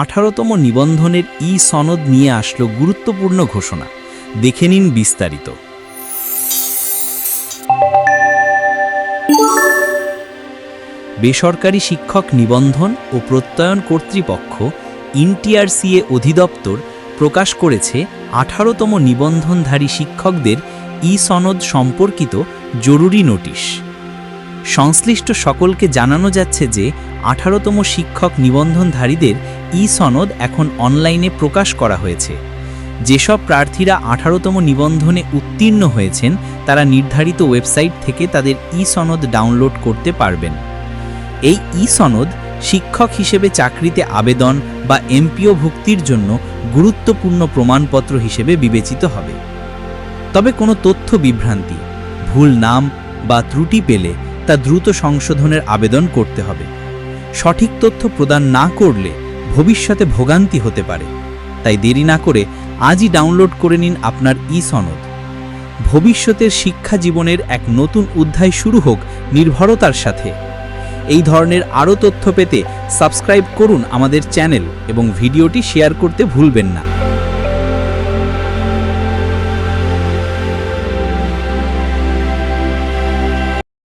আঠারোতম নিবন্ধনের ই সনদ নিয়ে আসলো গুরুত্বপূর্ণ ঘোষণা। দেখে নিন বিস্তারিত। বেসরকারি শিক্ষক নিবন্ধন ও প্রত্যয়ন কর্তৃপক্ষ ইনটিআরসিএ অধিদপ্তর প্রকাশ করেছে আঠারোতম নিবন্ধনধারী শিক্ষকদের ই সনদ সম্পর্কিত জরুরি নোটিশ। সংশ্লিষ্ট সকলকে জানানো যাচ্ছে যে আঠারোতম শিক্ষক নিবন্ধনধারীদের ই সনদ এখন অনলাইনে প্রকাশ করা হয়েছে। যেসব প্রার্থীরা আঠারোতম নিবন্ধনে উত্তীর্ণ হয়েছেন, তারা নির্ধারিত ওয়েবসাইট থেকে তাদের ই সনদ ডাউনলোড করতে পারবেন। এই ই সনদ শিক্ষক হিসেবে চাকরিতে আবেদন বা এমপিও ভুক্তির জন্য গুরুত্বপূর্ণ প্রমাণপত্র হিসেবে বিবেচিত হবে। তবে কোনো তথ্য বিভ্রান্তি, ভুল নাম বা ত্রুটি পেলে তা দ্রুত সংশোধনের আবেদন করতে হবে। সঠিক তথ্য প্রদান না করলে ভবিষ্যতে ভোগান্তি হতে পারে। তাই দেরি না করে আজই ডাউনলোড করে নিন আপনার ই সনদ ভবিষ্যতের শিক্ষা জীবনের এক নতুন অধ্যায় শুরু হোক নির্ভরতার সাথে। এই ধরনের আরও তথ্য পেতে সাবস্ক্রাইব করুন আমাদের চ্যানেল এবং ভিডিওটি শেয়ার করতে ভুলবেন না।